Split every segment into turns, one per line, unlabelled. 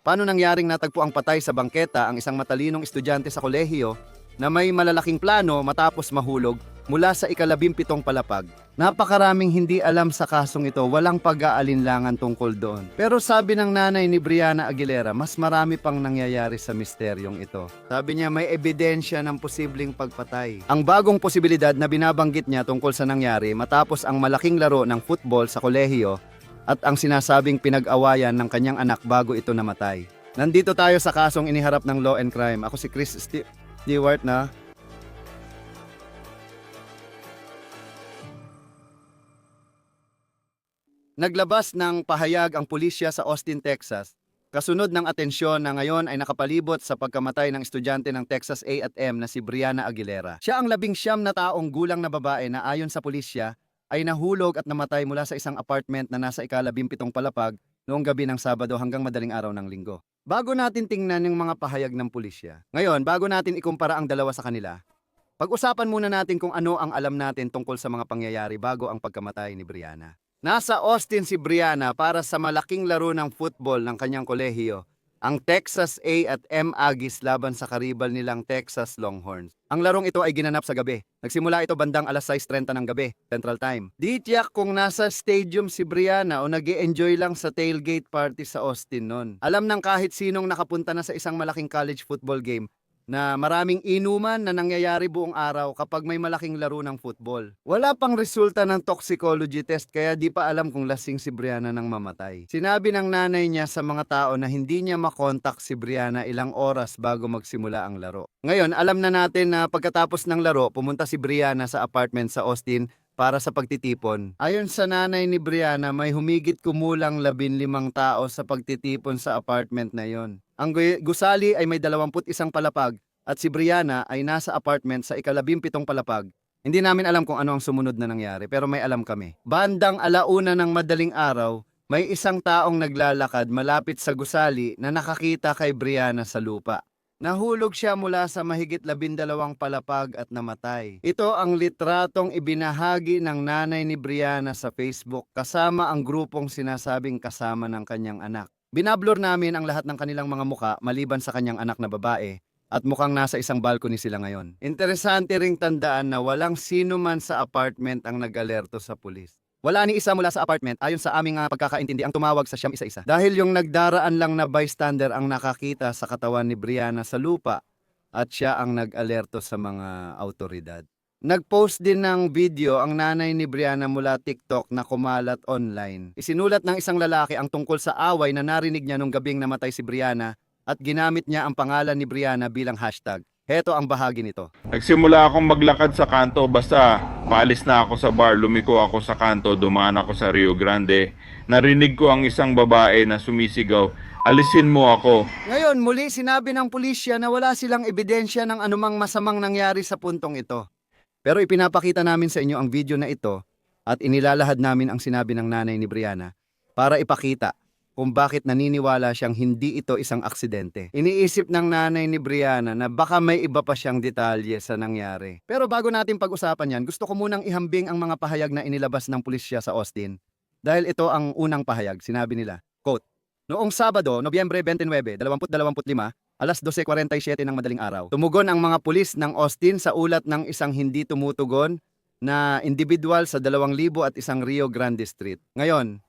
Paano nangyaring natagpo ang patay sa bangketa ang isang matalinong estudyante sa kolehiyo na may malalaking plano matapos mahulog mula sa ikalabimpitong palapag? Napakaraming hindi alam sa kasong ito, walang pag-aalinlangan tungkol doon. Pero sabi ng nanay ni Brianna Aguilera, mas marami pang nangyayari sa misteryong ito. Sabi niya may ebidensya ng posibleng pagpatay. Ang bagong posibilidad na binabanggit niya tungkol sa nangyari matapos ang malaking laro ng football sa kolehiyo at ang sinasabing pinag-awayan ng kanyang anak bago ito namatay. Nandito tayo sa kasong iniharap ng law and crime. Ako si Chris Stewart na Naglabas ng pahayag ang pulisya sa Austin, Texas, kasunod ng atensyon na ngayon ay nakapalibot sa pagkamatay ng estudyante ng Texas A&M na si Brianna Aguilera. Siya ang labing siyam na taong gulang na babae na ayon sa pulisya ay nahulog at namatay mula sa isang apartment na nasa ikalabimpitong palapag noong gabi ng Sabado hanggang madaling araw ng Linggo. Bago natin tingnan yung mga pahayag ng pulisya, ngayon bago natin ikumpara ang dalawa sa kanila, pag-usapan muna natin kung ano ang alam natin tungkol sa mga pangyayari bago ang pagkamatay ni Brianna. Nasa Austin si Brianna para sa malaking laro ng football ng kanyang kolehiyo, ang Texas A at M Aggies laban sa karibal nilang Texas Longhorns. Ang larong ito ay ginanap sa gabi. Nagsimula ito bandang alas 6.30 ng gabi, Central Time. Di tiyak kung nasa stadium si Brianna o nag enjoy lang sa tailgate party sa Austin noon. Alam ng kahit sinong nakapunta na sa isang malaking college football game na maraming inuman na nangyayari buong araw kapag may malaking laro ng football. Wala pang resulta ng toxicology test kaya di pa alam kung lasing si Brianna nang mamatay. Sinabi ng nanay niya sa mga tao na hindi niya makontak si Brianna ilang oras bago magsimula ang laro. Ngayon, alam na natin na pagkatapos ng laro, pumunta si Brianna sa apartment sa Austin para sa pagtitipon. Ayon sa nanay ni Brianna, may humigit kumulang labin limang tao sa pagtitipon sa apartment na yon. Ang gu- gusali ay may 21 palapag at si Brianna ay nasa apartment sa ikalabimpitong palapag. Hindi namin alam kung ano ang sumunod na nangyari pero may alam kami. Bandang alauna ng madaling araw, may isang taong naglalakad malapit sa gusali na nakakita kay Brianna sa lupa. Nahulog siya mula sa mahigit labindalawang palapag at namatay. Ito ang litratong ibinahagi ng nanay ni Brianna sa Facebook kasama ang grupong sinasabing kasama ng kanyang anak. Binablur namin ang lahat ng kanilang mga muka maliban sa kanyang anak na babae at mukhang nasa isang balcony sila ngayon. Interesante ring tandaan na walang sino man sa apartment ang nag-alerto sa pulis. Wala ni isa mula sa apartment ayon sa aming ah, pagkakaintindi ang tumawag sa siyam isa-isa. Dahil yung nagdaraan lang na bystander ang nakakita sa katawan ni Brianna sa lupa at siya ang nag-alerto sa mga autoridad. Nag-post din ng video ang nanay ni Brianna mula TikTok na kumalat online. Isinulat ng isang lalaki ang tungkol sa away na narinig niya nung gabing namatay si Brianna at ginamit niya ang pangalan ni Brianna bilang hashtag. Heto ang bahagi nito.
Nagsimula akong maglakad sa kanto basta paalis na ako sa bar, lumiko ako sa kanto, dumaan ako sa Rio Grande. Narinig ko ang isang babae na sumisigaw, alisin mo ako.
Ngayon, muli sinabi ng pulisya na wala silang ebidensya ng anumang masamang nangyari sa puntong ito. Pero ipinapakita namin sa inyo ang video na ito at inilalahad namin ang sinabi ng nanay ni Brianna para ipakita kung bakit naniniwala siyang hindi ito isang aksidente. Iniisip ng nanay ni Brianna na baka may iba pa siyang detalye sa nangyari. Pero bago natin pag-usapan yan, gusto ko munang ihambing ang mga pahayag na inilabas ng pulisya sa Austin. Dahil ito ang unang pahayag, sinabi nila, quote, Noong Sabado, Nobyembre 29, 2025, alas 12.47 ng madaling araw, tumugon ang mga pulis ng Austin sa ulat ng isang hindi tumutugon na individual sa 2,000 at isang Rio Grande Street. Ngayon,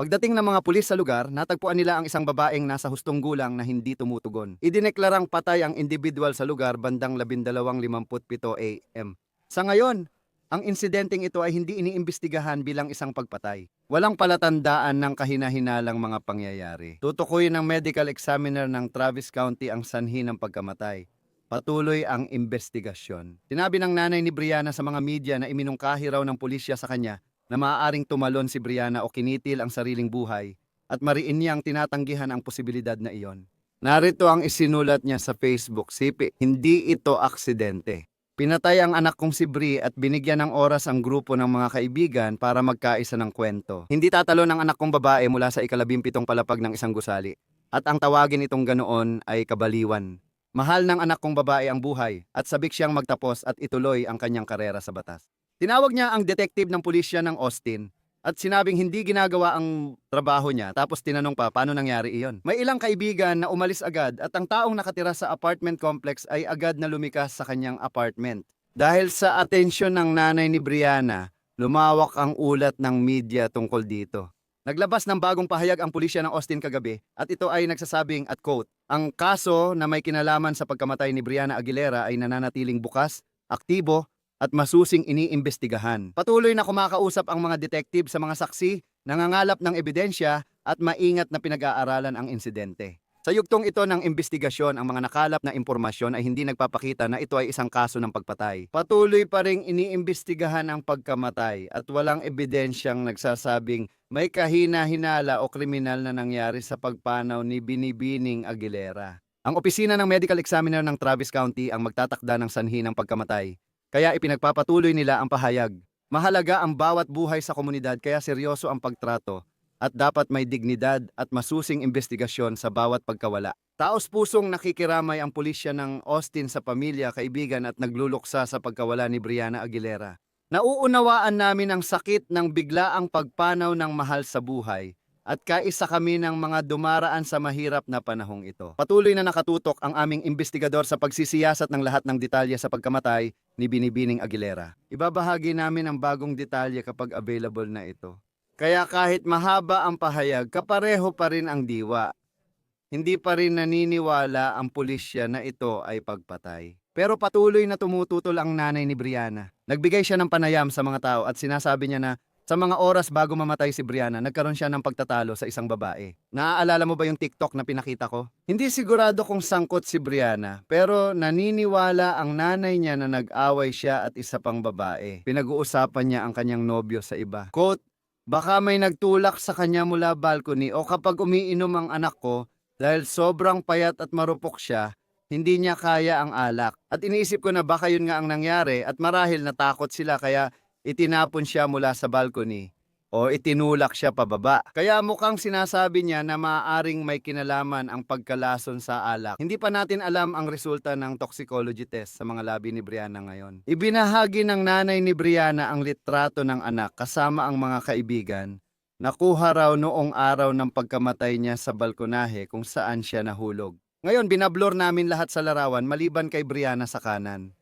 pagdating ng mga pulis sa lugar, natagpuan nila ang isang babaeng nasa hustong gulang na hindi tumutugon. Idineklarang patay ang individual sa lugar bandang 12.57 AM. Sa ngayon, ang insidenteng ito ay hindi iniimbestigahan bilang isang pagpatay. Walang palatandaan ng kahinahinalang mga pangyayari. Tutukuyin ng medical examiner ng Travis County ang sanhi ng pagkamatay. Patuloy ang investigasyon. Sinabi ng nanay ni Brianna sa mga media na iminungkahi raw ng pulisya sa kanya na maaaring tumalon si Brianna o kinitil ang sariling buhay at mariin niyang tinatanggihan ang posibilidad na iyon. Narito ang isinulat niya sa Facebook, Sipi, hindi ito aksidente. Pinatay ang anak kong si Bri at binigyan ng oras ang grupo ng mga kaibigan para magkaisa ng kwento. Hindi tatalo ng anak kong babae mula sa ikalabimpitong palapag ng isang gusali. At ang tawagin itong ganoon ay kabaliwan. Mahal ng anak kong babae ang buhay at sabik siyang magtapos at ituloy ang kanyang karera sa batas. Tinawag niya ang detective ng pulisya ng Austin at sinabing hindi ginagawa ang trabaho niya tapos tinanong pa paano nangyari iyon. May ilang kaibigan na umalis agad at ang taong nakatira sa apartment complex ay agad na lumikas sa kanyang apartment. Dahil sa atensyon ng nanay ni Brianna, lumawak ang ulat ng media tungkol dito. Naglabas ng bagong pahayag ang pulisya ng Austin kagabi at ito ay nagsasabing at quote, ang kaso na may kinalaman sa pagkamatay ni Brianna Aguilera ay nananatiling bukas, aktibo at masusing iniimbestigahan. Patuloy na kumakausap ang mga detective sa mga saksi, nangangalap ng ebidensya at maingat na pinag-aaralan ang insidente. Sa yugtong ito ng investigasyon, ang mga nakalap na impormasyon ay hindi nagpapakita na ito ay isang kaso ng pagpatay. Patuloy pa ring iniimbestigahan ang pagkamatay at walang ebidensyang nagsasabing may kahina-hinala o kriminal na nangyari sa pagpanaw ni Binibining Aguilera. Ang opisina ng medical examiner ng Travis County ang magtatakda ng sanhi ng pagkamatay. Kaya ipinagpapatuloy nila ang pahayag. Mahalaga ang bawat buhay sa komunidad kaya seryoso ang pagtrato at dapat may dignidad at masusing investigasyon sa bawat pagkawala. Taos pusong nakikiramay ang pulisya ng Austin sa pamilya, kaibigan at nagluluksa sa pagkawala ni Brianna Aguilera. Nauunawaan namin ang sakit ng biglaang pagpanaw ng mahal sa buhay at kaisa kami ng mga dumaraan sa mahirap na panahong ito. Patuloy na nakatutok ang aming investigador sa pagsisiyasat ng lahat ng detalye sa pagkamatay ni Binibining Aguilera. Ibabahagi namin ang bagong detalye kapag available na ito. Kaya kahit mahaba ang pahayag, kapareho pa rin ang diwa. Hindi pa rin naniniwala ang pulisya na ito ay pagpatay. Pero patuloy na tumututol ang nanay ni Brianna. Nagbigay siya ng panayam sa mga tao at sinasabi niya na sa mga oras bago mamatay si Brianna, nagkaroon siya ng pagtatalo sa isang babae. Naaalala mo ba yung TikTok na pinakita ko? Hindi sigurado kung sangkot si Brianna, pero naniniwala ang nanay niya na nag-away siya at isa pang babae. Pinag-uusapan niya ang kanyang nobyo sa iba. Quote, Baka may nagtulak sa kanya mula balcony o kapag umiinom ang anak ko dahil sobrang payat at marupok siya, hindi niya kaya ang alak. At iniisip ko na baka yun nga ang nangyari at marahil natakot sila kaya itinapon siya mula sa balcony o itinulak siya pababa. Kaya mukhang sinasabi niya na maaaring may kinalaman ang pagkalason sa alak. Hindi pa natin alam ang resulta ng toxicology test sa mga labi ni Brianna ngayon. Ibinahagi ng nanay ni Brianna ang litrato ng anak kasama ang mga kaibigan. Nakuha raw noong araw ng pagkamatay niya sa balkonahe kung saan siya nahulog. Ngayon, binablur namin lahat sa larawan maliban kay Brianna sa kanan.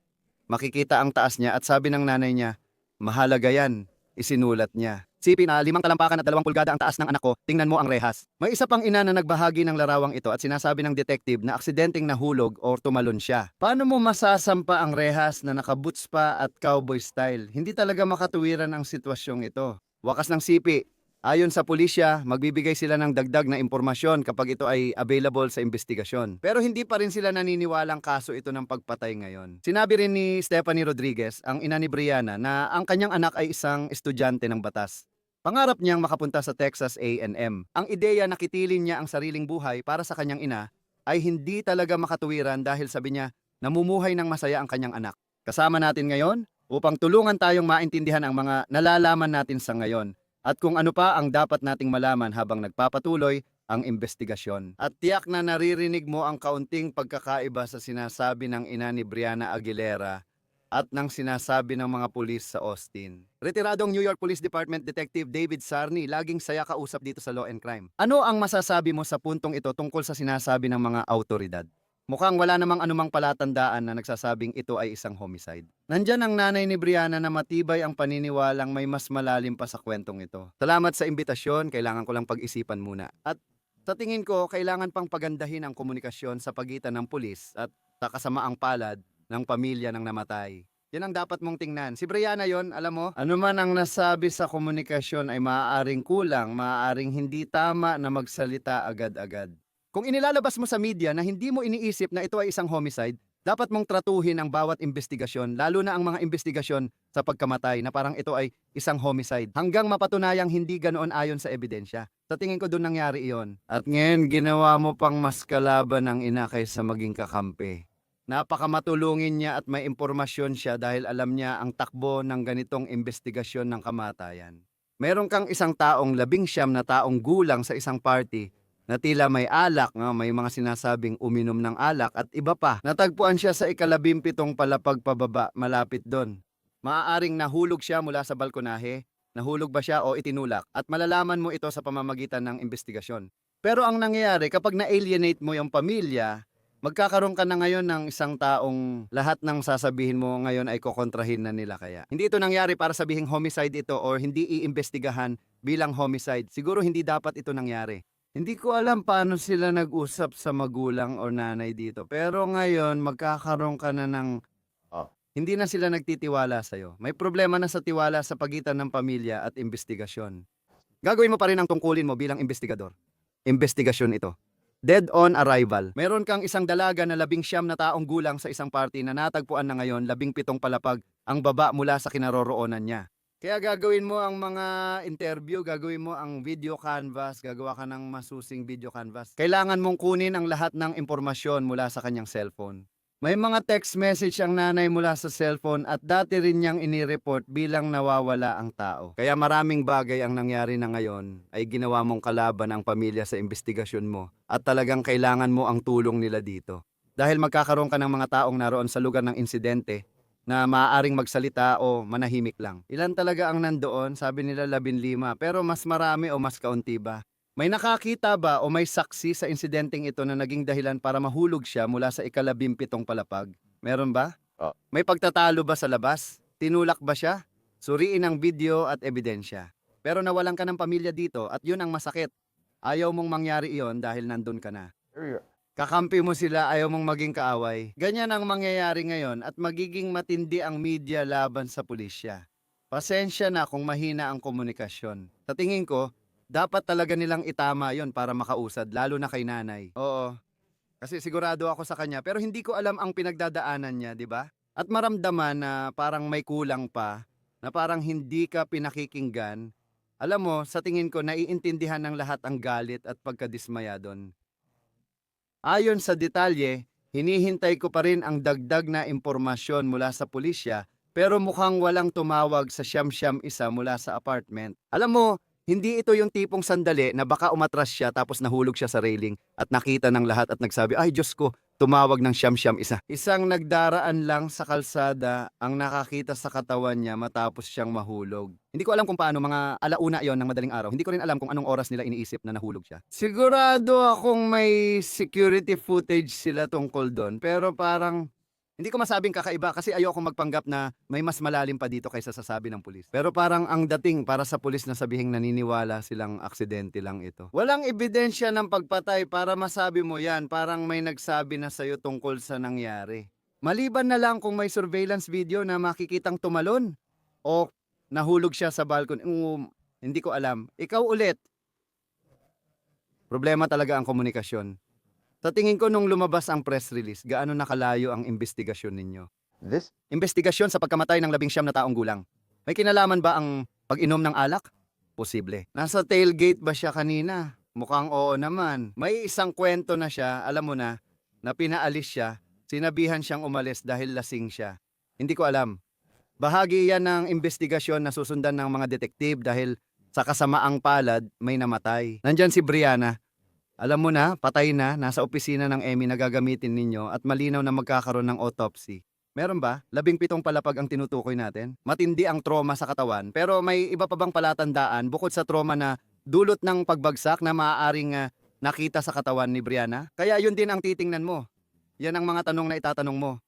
Makikita ang taas niya at sabi ng nanay niya, mahalaga yan, isinulat niya. Sipi na limang talampakan at dalawang pulgada ang taas ng anak ko, tingnan mo ang rehas. May isa pang ina na nagbahagi ng larawang ito at sinasabi ng detective na aksidenteng nahulog o tumalon siya. Paano mo masasampa ang rehas na nakaboots pa at cowboy style? Hindi talaga makatuwiran ang sitwasyong ito. Wakas ng sipi, Ayon sa pulisya, magbibigay sila ng dagdag na impormasyon kapag ito ay available sa investigasyon. Pero hindi pa rin sila naniniwalang kaso ito ng pagpatay ngayon. Sinabi rin ni Stephanie Rodriguez, ang ina ni Brianna, na ang kanyang anak ay isang estudyante ng batas. Pangarap niyang makapunta sa Texas A&M. Ang ideya na kitilin niya ang sariling buhay para sa kanyang ina ay hindi talaga makatuwiran dahil sabi niya, namumuhay ng masaya ang kanyang anak. Kasama natin ngayon upang tulungan tayong maintindihan ang mga nalalaman natin sa ngayon at kung ano pa ang dapat nating malaman habang nagpapatuloy ang investigasyon. At tiyak na naririnig mo ang kaunting pagkakaiba sa sinasabi ng ina ni Brianna Aguilera at ng sinasabi ng mga pulis sa Austin. Retiradong New York Police Department Detective David Sarni, laging saya kausap dito sa Law and Crime. Ano ang masasabi mo sa puntong ito tungkol sa sinasabi ng mga autoridad? Mukhang wala namang anumang palatandaan na nagsasabing ito ay isang homicide. Nandyan ang nanay ni Brianna na matibay ang paniniwalang may mas malalim pa sa kwentong ito. Salamat sa imbitasyon, kailangan ko lang pag-isipan muna. At sa tingin ko, kailangan pang pagandahin ang komunikasyon sa pagitan ng pulis at sa kasamaang palad ng pamilya ng namatay. Yan ang dapat mong tingnan. Si Brianna yon, alam mo, ano man ang nasabi sa komunikasyon ay maaaring kulang, maaaring hindi tama na magsalita agad-agad. Kung inilalabas mo sa media na hindi mo iniisip na ito ay isang homicide, dapat mong tratuhin ang bawat investigasyon, lalo na ang mga investigasyon sa pagkamatay na parang ito ay isang homicide, hanggang mapatunayang hindi ganoon ayon sa ebidensya. Sa tingin ko doon nangyari iyon. At ngayon, ginawa mo pang mas kalaban ng ina kaysa maging kakampi. Napakamatulungin niya at may impormasyon siya dahil alam niya ang takbo ng ganitong investigasyon ng kamatayan. Meron kang isang taong labing siyam na taong gulang sa isang party na tila may alak, nga may mga sinasabing uminom ng alak at iba pa. Natagpuan siya sa ikalabimpitong palapag pababa malapit doon. Maaaring nahulog siya mula sa balkonahe, nahulog ba siya o itinulak at malalaman mo ito sa pamamagitan ng investigasyon. Pero ang nangyayari kapag na-alienate mo yung pamilya, magkakaroon ka na ngayon ng isang taong lahat ng sasabihin mo ngayon ay kokontrahin na nila kaya. Hindi ito nangyari para sabihing homicide ito or hindi iimbestigahan bilang homicide. Siguro hindi dapat ito nangyari. Hindi ko alam paano sila nag-usap sa magulang o nanay dito. Pero ngayon, magkakaroon ka na ng...
Oh.
Hindi na sila nagtitiwala sa'yo. May problema na sa tiwala sa pagitan ng pamilya at investigasyon. Gagawin mo pa rin ang tungkulin mo bilang investigador. Investigasyon ito. Dead on arrival. Meron kang isang dalaga na labing siyam na taong gulang sa isang party na natagpuan na ngayon labing pitong palapag ang baba mula sa kinaroroonan niya. Kaya gagawin mo ang mga interview, gagawin mo ang video canvas, gagawa ka ng masusing video canvas. Kailangan mong kunin ang lahat ng impormasyon mula sa kanyang cellphone. May mga text message ang nanay mula sa cellphone at dati rin niyang inireport bilang nawawala ang tao. Kaya maraming bagay ang nangyari na ngayon ay ginawa mong kalaban ang pamilya sa investigasyon mo at talagang kailangan mo ang tulong nila dito. Dahil magkakaroon ka ng mga taong naroon sa lugar ng insidente na maaaring magsalita o manahimik lang. Ilan talaga ang nandoon? Sabi nila labin lima. Pero mas marami o mas kaunti ba? May nakakita ba o may saksi sa insidenteng ito na naging dahilan para mahulog siya mula sa ikalabimpitong palapag? Meron ba?
Oh.
May pagtatalo ba sa labas? Tinulak ba siya? Suriin ang video at ebidensya. Pero nawalan ka ng pamilya dito at yun ang masakit. Ayaw mong mangyari iyon dahil nandun ka na. Kakampi mo sila, ayaw mong maging kaaway. Ganyan ang mangyayari ngayon at magiging matindi ang media laban sa pulisya. Pasensya na kung mahina ang komunikasyon. Sa tingin ko, dapat talaga nilang itama yon para makausad, lalo na kay nanay. Oo. Kasi sigurado ako sa kanya, pero hindi ko alam ang pinagdadaanan niya, di ba? At maramdaman na parang may kulang pa, na parang hindi ka pinakikinggan. Alam mo, sa tingin ko, naiintindihan ng lahat ang galit at pagkadismaya doon. Ayon sa detalye, hinihintay ko pa rin ang dagdag na impormasyon mula sa pulisya pero mukhang walang tumawag sa siyam-siyam isa mula sa apartment. Alam mo, hindi ito yung tipong sandali na baka umatras siya tapos nahulog siya sa railing at nakita ng lahat at nagsabi, ay Diyos ko, tumawag ng siyam-siyam isa. Isang nagdaraan lang sa kalsada ang nakakita sa katawan niya matapos siyang mahulog. Hindi ko alam kung paano mga alauna yon ng madaling araw. Hindi ko rin alam kung anong oras nila iniisip na nahulog siya. Sigurado akong may security footage sila tungkol doon. Pero parang hindi ko masabing kakaiba kasi ayoko magpanggap na may mas malalim pa dito kaysa sa sabi ng pulis. Pero parang ang dating para sa pulis na sabihing naniniwala silang aksidente lang ito. Walang ebidensya ng pagpatay para masabi mo yan. Parang may nagsabi na sa'yo tungkol sa nangyari. Maliban na lang kung may surveillance video na makikitang tumalon o nahulog siya sa balcony. Um, hindi ko alam. Ikaw ulit. Problema talaga ang komunikasyon. Sa tingin ko nung lumabas ang press release, gaano nakalayo ang investigasyon ninyo?
This?
Investigasyon sa pagkamatay ng labing siyam na taong gulang. May kinalaman ba ang pag-inom ng alak? Posible. Nasa tailgate ba siya kanina? Mukhang oo naman. May isang kwento na siya, alam mo na, na pinaalis siya, sinabihan siyang umalis dahil lasing siya. Hindi ko alam. Bahagi yan ng investigasyon na susundan ng mga detektive dahil sa kasamaang palad may namatay. Nandyan si Brianna. Alam mo na, patay na, nasa opisina ng EMI na gagamitin ninyo at malinaw na magkakaroon ng autopsy. Meron ba? Labing pitong palapag ang tinutukoy natin. Matindi ang trauma sa katawan, pero may iba pa bang palatandaan bukod sa trauma na dulot ng pagbagsak na maaaring ah, nakita sa katawan ni Brianna? Kaya yun din ang titingnan mo. Yan ang mga tanong na itatanong mo.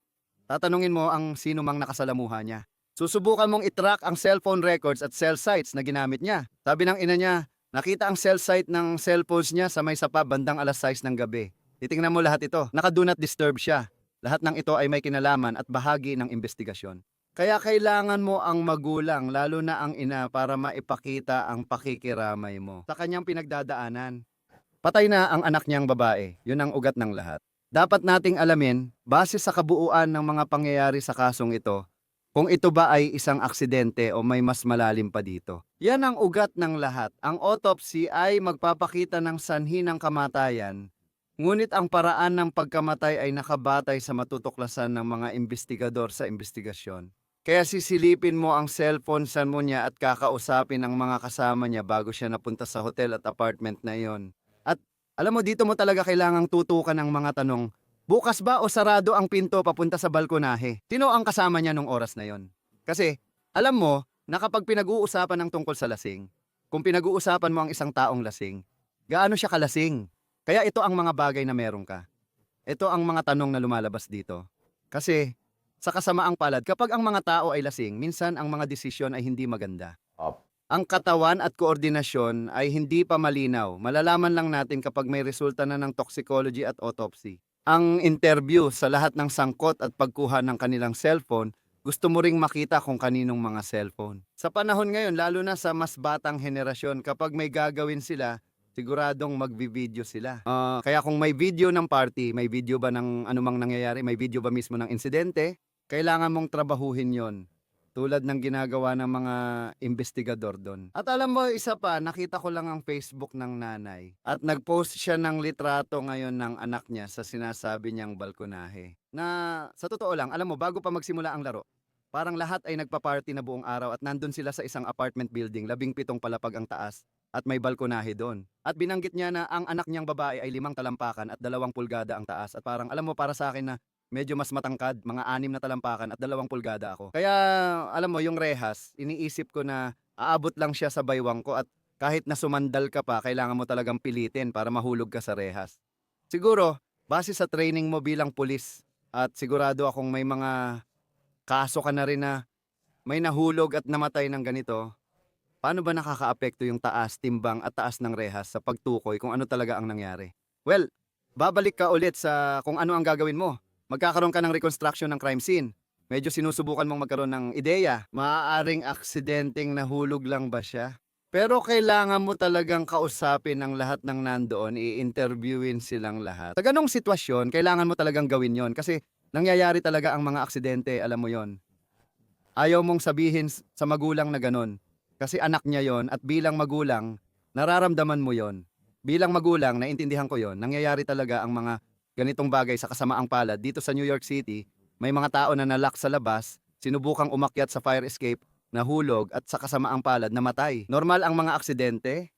Tatanungin mo ang sino mang nakasalamuha niya. Susubukan mong itrack ang cellphone records at cell sites na ginamit niya. Sabi ng ina niya, nakita ang cell site ng cellphones niya sa may sapa bandang alas 6 ng gabi. Titingnan mo lahat ito. Naka-do not disturb siya. Lahat ng ito ay may kinalaman at bahagi ng investigasyon. Kaya kailangan mo ang magulang, lalo na ang ina, para maipakita ang pakikiramay mo sa kanyang pinagdadaanan. Patay na ang anak niyang babae. Yun ang ugat ng lahat. Dapat nating alamin, base sa kabuuan ng mga pangyayari sa kasong ito, kung ito ba ay isang aksidente o may mas malalim pa dito. Yan ang ugat ng lahat. Ang autopsy ay magpapakita ng sanhi ng kamatayan Ngunit ang paraan ng pagkamatay ay nakabatay sa matutuklasan ng mga investigador sa investigasyon. Kaya sisilipin mo ang cellphone sa mo niya at kakausapin ang mga kasama niya bago siya napunta sa hotel at apartment na iyon. At alam mo, dito mo talaga kailangang tutukan ng mga tanong, bukas ba o sarado ang pinto papunta sa balkonahe? Sino ang kasama niya nung oras na yon? Kasi, alam mo, na kapag pinag-uusapan ng tungkol sa lasing, kung pinag-uusapan mo ang isang taong lasing, gaano siya kalasing? Kaya ito ang mga bagay na meron ka. Ito ang mga tanong na lumalabas dito. Kasi sa kasamaang palad, kapag ang mga tao ay lasing, minsan ang mga desisyon ay hindi maganda.
Up.
Ang katawan at koordinasyon ay hindi pa malinaw. Malalaman lang natin kapag may resulta na ng toxicology at autopsy. Ang interview sa lahat ng sangkot at pagkuha ng kanilang cellphone, gusto mo ring makita kung kaninong mga cellphone. Sa panahon ngayon, lalo na sa mas batang henerasyon, kapag may gagawin sila, siguradong magbi-video sila. Ah, kaya kung may video ng party, may video ba ng anumang nangyayari, may video ba mismo ng insidente, kailangan mong trabahuhin yon tulad ng ginagawa ng mga investigador doon. At alam mo, isa pa, nakita ko lang ang Facebook ng nanay. At nag-post siya ng litrato ngayon ng anak niya sa sinasabi niyang balkonahe. Na sa totoo lang, alam mo, bago pa magsimula ang laro, parang lahat ay nagpa-party na buong araw at nandun sila sa isang apartment building, labing pitong palapag ang taas at may balkonahe doon. At binanggit niya na ang anak niyang babae ay limang talampakan at dalawang pulgada ang taas. At parang, alam mo, para sa akin na medyo mas matangkad, mga anim na talampakan at dalawang pulgada ako. Kaya, alam mo, yung rehas, iniisip ko na aabot lang siya sa baywang ko at kahit na sumandal ka pa, kailangan mo talagang pilitin para mahulog ka sa rehas. Siguro, base sa training mo bilang pulis at sigurado akong may mga kaso ka na rin na may nahulog at namatay ng ganito, paano ba nakakaapekto yung taas, timbang at taas ng rehas sa pagtukoy kung ano talaga ang nangyari? Well, babalik ka ulit sa kung ano ang gagawin mo magkakaroon ka ng reconstruction ng crime scene. Medyo sinusubukan mong magkaroon ng ideya. Maaaring aksidenteng nahulog lang ba siya? Pero kailangan mo talagang kausapin ang lahat ng nandoon, i-interviewin silang lahat. Sa ganong sitwasyon, kailangan mo talagang gawin yon kasi nangyayari talaga ang mga aksidente, alam mo yon. Ayaw mong sabihin sa magulang na ganon. Kasi anak niya yon at bilang magulang, nararamdaman mo yon. Bilang magulang, naintindihan ko yon. Nangyayari talaga ang mga ganitong bagay sa kasamaang palad dito sa New York City, may mga tao na nalak sa labas, sinubukang umakyat sa fire escape, nahulog at sa kasamaang palad namatay. Normal ang mga aksidente,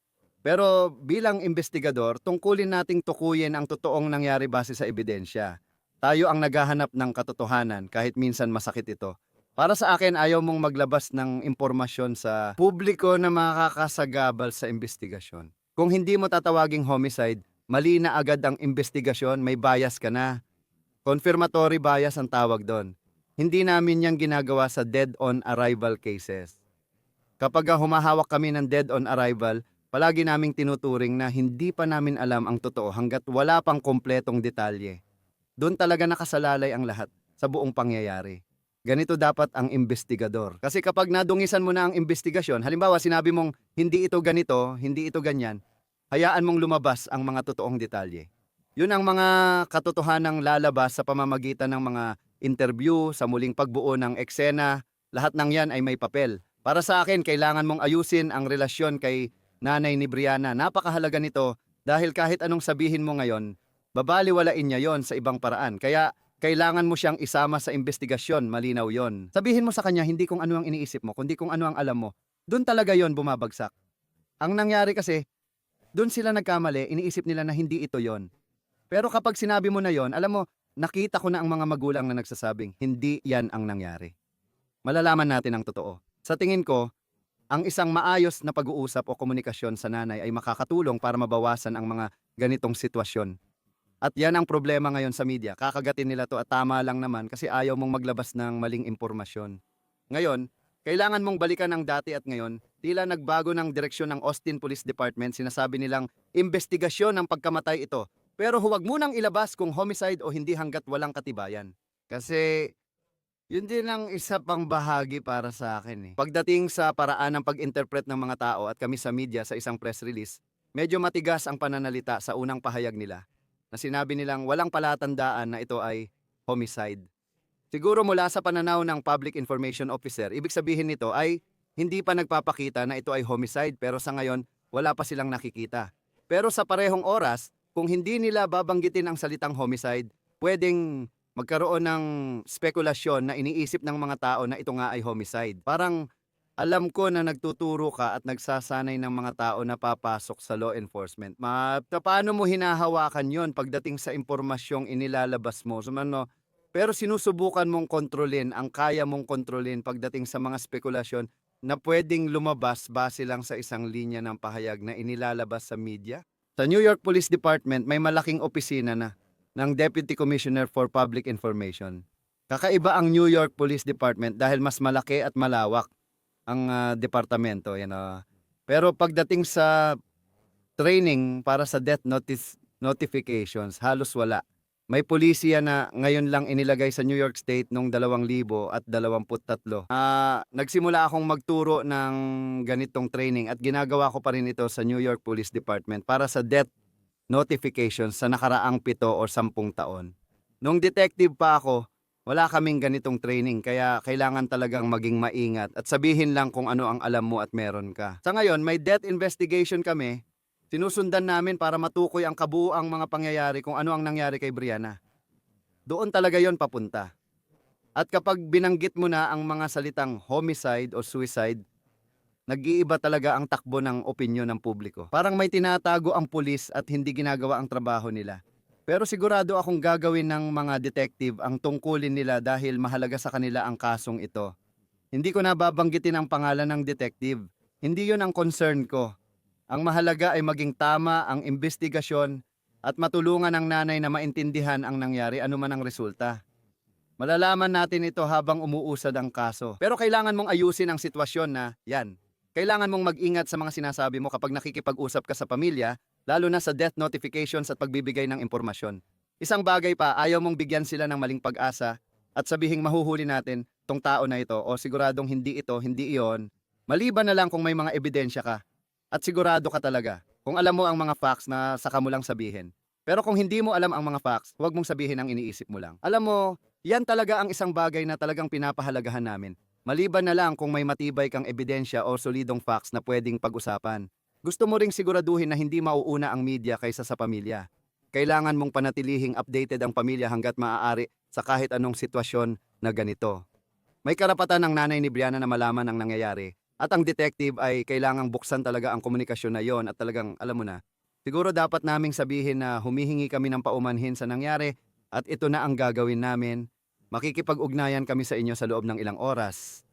pero bilang investigador, tungkulin nating tukuyin ang totoong nangyari base sa ebidensya. Tayo ang naghahanap ng katotohanan kahit minsan masakit ito. Para sa akin, ayaw mong maglabas ng impormasyon sa publiko na makakasagabal sa investigasyon. Kung hindi mo tatawaging homicide, mali na agad ang investigasyon, may bias ka na. Confirmatory bias ang tawag doon. Hindi namin yan ginagawa sa dead-on arrival cases. Kapag humahawak kami ng dead-on arrival, palagi naming tinuturing na hindi pa namin alam ang totoo hanggat wala pang kompletong detalye. Doon talaga nakasalalay ang lahat sa buong pangyayari. Ganito dapat ang investigador. Kasi kapag nadungisan mo na ang investigasyon, halimbawa sinabi mong hindi ito ganito, hindi ito ganyan, hayaan mong lumabas ang mga totoong detalye. Yun ang mga katotohanang lalabas sa pamamagitan ng mga interview, sa muling pagbuo ng eksena, lahat ng yan ay may papel. Para sa akin, kailangan mong ayusin ang relasyon kay nanay ni Brianna. Napakahalaga nito dahil kahit anong sabihin mo ngayon, babaliwalain niya yon sa ibang paraan. Kaya kailangan mo siyang isama sa investigasyon, malinaw yon. Sabihin mo sa kanya hindi kung ano ang iniisip mo, kundi kung ano ang alam mo. Doon talaga yon bumabagsak. Ang nangyari kasi, doon sila nagkamali, iniisip nila na hindi ito yon. Pero kapag sinabi mo na yon, alam mo, nakita ko na ang mga magulang na nagsasabing, hindi yan ang nangyari. Malalaman natin ang totoo. Sa tingin ko, ang isang maayos na pag-uusap o komunikasyon sa nanay ay makakatulong para mabawasan ang mga ganitong sitwasyon. At yan ang problema ngayon sa media. Kakagatin nila to at tama lang naman kasi ayaw mong maglabas ng maling impormasyon. Ngayon, kailangan mong balikan ang dati at ngayon, tila nagbago ng direksyon ng Austin Police Department. Sinasabi nilang investigasyon ng pagkamatay ito. Pero huwag munang ilabas kung homicide o hindi hanggat walang katibayan. Kasi yun din ang isa pang bahagi para sa akin eh. Pagdating sa paraan ng pag-interpret ng mga tao at kami sa media sa isang press release, medyo matigas ang pananalita sa unang pahayag nila na sinabi nilang walang palatandaan na ito ay homicide. Siguro mula sa pananaw ng Public Information Officer, ibig sabihin nito ay hindi pa nagpapakita na ito ay homicide pero sa ngayon wala pa silang nakikita. Pero sa parehong oras, kung hindi nila babanggitin ang salitang homicide, pwedeng magkaroon ng spekulasyon na iniisip ng mga tao na ito nga ay homicide. Parang alam ko na nagtuturo ka at nagsasanay ng mga tao na papasok sa law enforcement. Ma, paano mo hinahawakan yon pagdating sa impormasyong inilalabas mo? Sumano, pero sinusubukan mong kontrolin ang kaya mong kontrolin pagdating sa mga spekulasyon na pwedeng lumabas base lang sa isang linya ng pahayag na inilalabas sa media? Sa New York Police Department, may malaking opisina na ng Deputy Commissioner for Public Information. Kakaiba ang New York Police Department dahil mas malaki at malawak ang ah, departamento. Yan, ah. Pero pagdating sa training para sa death notice notifications, halos wala. May polisiya na ngayon lang inilagay sa New York State noong 2023. Ah, nagsimula akong magturo ng ganitong training at ginagawa ko pa rin ito sa New York Police Department para sa death notifications sa nakaraang pito o sampung taon. Nung detective pa ako, wala kaming ganitong training kaya kailangan talagang maging maingat at sabihin lang kung ano ang alam mo at meron ka. Sa ngayon, may death investigation kami Sinusundan namin para matukoy ang kabuuang mga pangyayari kung ano ang nangyari kay Brianna. Doon talaga yon papunta. At kapag binanggit mo na ang mga salitang homicide o suicide, nag-iiba talaga ang takbo ng opinyon ng publiko. Parang may tinatago ang pulis at hindi ginagawa ang trabaho nila. Pero sigurado akong gagawin ng mga detective ang tungkulin nila dahil mahalaga sa kanila ang kasong ito. Hindi ko na babanggitin ang pangalan ng detective. Hindi yon ang concern ko. Ang mahalaga ay maging tama ang investigasyon at matulungan ang nanay na maintindihan ang nangyari anuman ang resulta. Malalaman natin ito habang umuusad ang kaso. Pero kailangan mong ayusin ang sitwasyon na yan. Kailangan mong mag-ingat sa mga sinasabi mo kapag nakikipag-usap ka sa pamilya, lalo na sa death notifications at pagbibigay ng impormasyon. Isang bagay pa, ayaw mong bigyan sila ng maling pag-asa at sabihing mahuhuli natin tong tao na ito o siguradong hindi ito, hindi iyon. Maliban na lang kung may mga ebidensya ka. At sigurado ka talaga kung alam mo ang mga facts na saka mo lang sabihin. Pero kung hindi mo alam ang mga facts, huwag mong sabihin ang iniisip mo lang. Alam mo, yan talaga ang isang bagay na talagang pinapahalagahan namin. Maliban na lang kung may matibay kang ebidensya o solidong facts na pwedeng pag-usapan. Gusto mo ring siguraduhin na hindi mauuna ang media kaysa sa pamilya. Kailangan mong panatilihing updated ang pamilya hanggat maaari sa kahit anong sitwasyon na ganito. May karapatan ng nanay ni Brianna na malaman ang nangyayari at ang detective ay kailangang buksan talaga ang komunikasyon na yon at talagang alam mo na. Siguro dapat naming sabihin na humihingi kami ng paumanhin sa nangyari at ito na ang gagawin namin. Makikipag-ugnayan kami sa inyo sa loob ng ilang oras.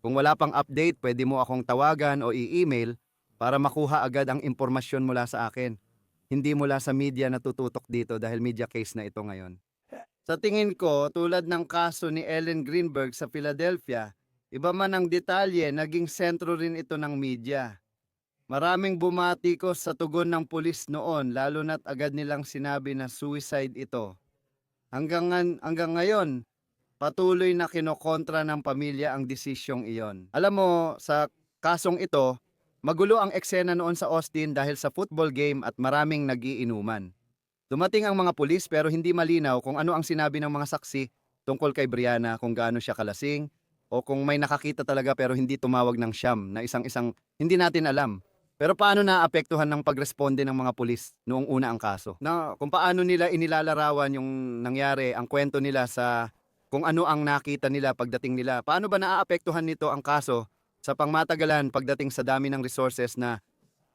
Kung wala pang update, pwede mo akong tawagan o i-email para makuha agad ang impormasyon mula sa akin. Hindi mula sa media na tututok dito dahil media case na ito ngayon. Sa tingin ko, tulad ng kaso ni Ellen Greenberg sa Philadelphia, Iba man ang detalye, naging sentro rin ito ng media. Maraming bumatikos sa tugon ng pulis noon, lalo na't agad nilang sinabi na suicide ito. Hanggang, hanggang ngayon, patuloy na kinokontra ng pamilya ang desisyong iyon. Alam mo, sa kasong ito, magulo ang eksena noon sa Austin dahil sa football game at maraming nagiinuman. Dumating ang mga pulis pero hindi malinaw kung ano ang sinabi ng mga saksi tungkol kay Brianna kung gaano siya kalasing, o kung may nakakita talaga pero hindi tumawag ng siyam na isang-isang hindi natin alam. Pero paano naapektuhan ng pagresponde ng mga pulis noong una ang kaso? Na kung paano nila inilalarawan yung nangyari, ang kwento nila sa kung ano ang nakita nila pagdating nila. Paano ba naaapektuhan nito ang kaso sa pangmatagalan pagdating sa dami ng resources na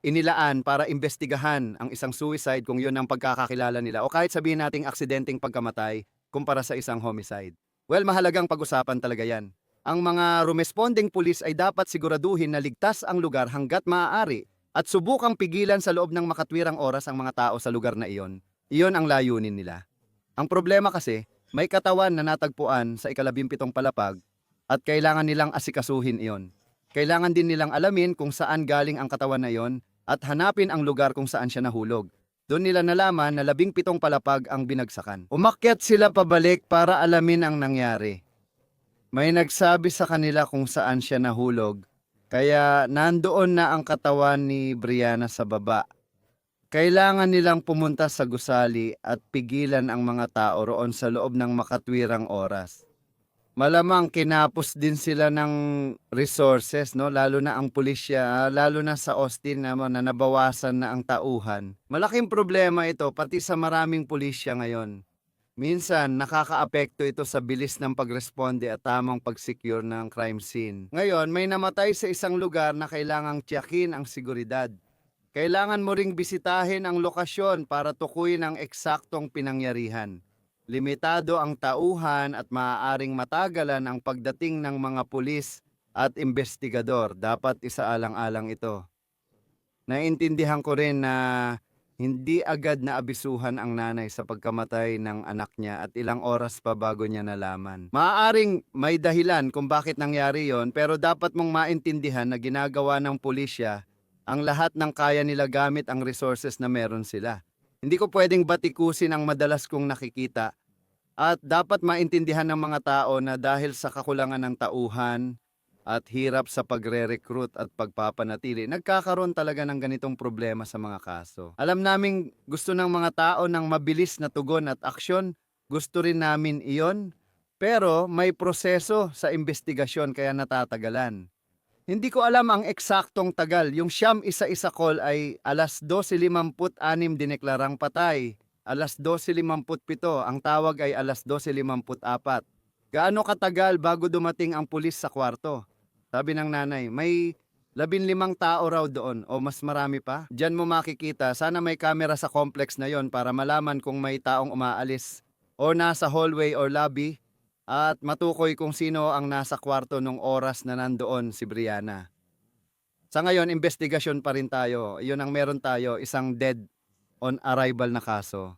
inilaan para imbestigahan ang isang suicide kung yun ang pagkakakilala nila o kahit sabihin nating aksidenteng pagkamatay kumpara sa isang homicide. Well, mahalagang pag-usapan talaga yan. Ang mga rumesponding pulis ay dapat siguraduhin na ligtas ang lugar hanggat maaari at subukang pigilan sa loob ng makatwirang oras ang mga tao sa lugar na iyon. Iyon ang layunin nila. Ang problema kasi, may katawan na natagpuan sa ikalabimpitong palapag at kailangan nilang asikasuhin iyon. Kailangan din nilang alamin kung saan galing ang katawan na iyon at hanapin ang lugar kung saan siya nahulog. Doon nila nalaman na labing pitong palapag ang binagsakan. Umakyat sila pabalik para alamin ang nangyari. May nagsabi sa kanila kung saan siya nahulog, kaya nandoon na ang katawan ni Brianna sa baba. Kailangan nilang pumunta sa gusali at pigilan ang mga tao roon sa loob ng makatwirang oras. Malamang kinapos din sila ng resources, no? lalo na ang pulisya, lalo na sa Austin naman na nabawasan na ang tauhan. Malaking problema ito pati sa maraming pulisya ngayon. Minsan, nakakaapekto ito sa bilis ng pagresponde at tamang pag-secure ng crime scene. Ngayon, may namatay sa isang lugar na kailangang tiyakin ang seguridad. Kailangan mo ring bisitahin ang lokasyon para tukuyin ang eksaktong pinangyarihan. Limitado ang tauhan at maaaring matagalan ang pagdating ng mga pulis at investigador. Dapat isaalang-alang ito. Naintindihan ko rin na hindi agad na abisuhan ang nanay sa pagkamatay ng anak niya at ilang oras pa bago niya nalaman. Maaaring may dahilan kung bakit nangyari yon pero dapat mong maintindihan na ginagawa ng pulisya ang lahat ng kaya nila gamit ang resources na meron sila. Hindi ko pwedeng batikusin ang madalas kong nakikita at dapat maintindihan ng mga tao na dahil sa kakulangan ng tauhan at hirap sa pagre-recruit at pagpapanatili, nagkakaroon talaga ng ganitong problema sa mga kaso. Alam naming gusto ng mga tao ng mabilis na tugon at aksyon, gusto rin namin iyon, pero may proseso sa investigasyon kaya natatagalan. Hindi ko alam ang eksaktong tagal. Yung siyam isa-isa call ay alas 12.56 dineklarang patay. Alas 12.57 ang tawag ay alas 12.54. Gaano katagal bago dumating ang pulis sa kwarto? Sabi ng nanay, may labin limang tao raw doon o mas marami pa. Diyan mo makikita, sana may camera sa complex na yon para malaman kung may taong umaalis o nasa hallway or lobby at matukoy kung sino ang nasa kwarto nung oras na nandoon si Brianna. Sa ngayon, investigasyon pa rin tayo. Iyon ang meron tayo, isang dead on arrival na kaso.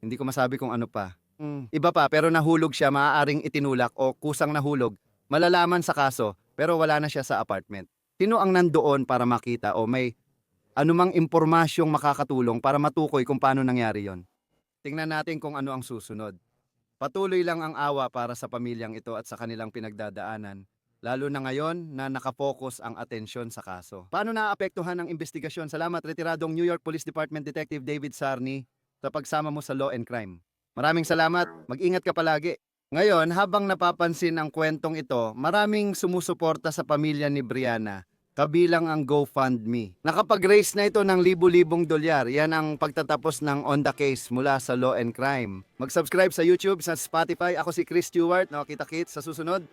Hindi ko masabi kung ano pa. Hmm, Iba pa, pero nahulog siya, maaaring itinulak o kusang nahulog. Malalaman sa kaso, pero wala na siya sa apartment. Sino ang nandoon para makita o may anumang impormasyong makakatulong para matukoy kung paano nangyari yon? Tingnan natin kung ano ang susunod. Patuloy lang ang awa para sa pamilyang ito at sa kanilang pinagdadaanan, lalo na ngayon na nakafocus ang atensyon sa kaso. Paano naapektuhan ang investigasyon? Salamat retiradong New York Police Department Detective David Sarni sa pagsama mo sa Law and Crime. Maraming salamat. Mag-ingat ka palagi. Ngayon, habang napapansin ang kwentong ito, maraming sumusuporta sa pamilya ni Brianna, kabilang ang GoFundMe. Nakapag-raise na ito ng libu-libong dolyar. Yan ang pagtatapos ng On The Case mula sa Law and Crime. Mag-subscribe sa YouTube, sa Spotify. Ako si Chris Stewart. Nakakita-kits sa susunod.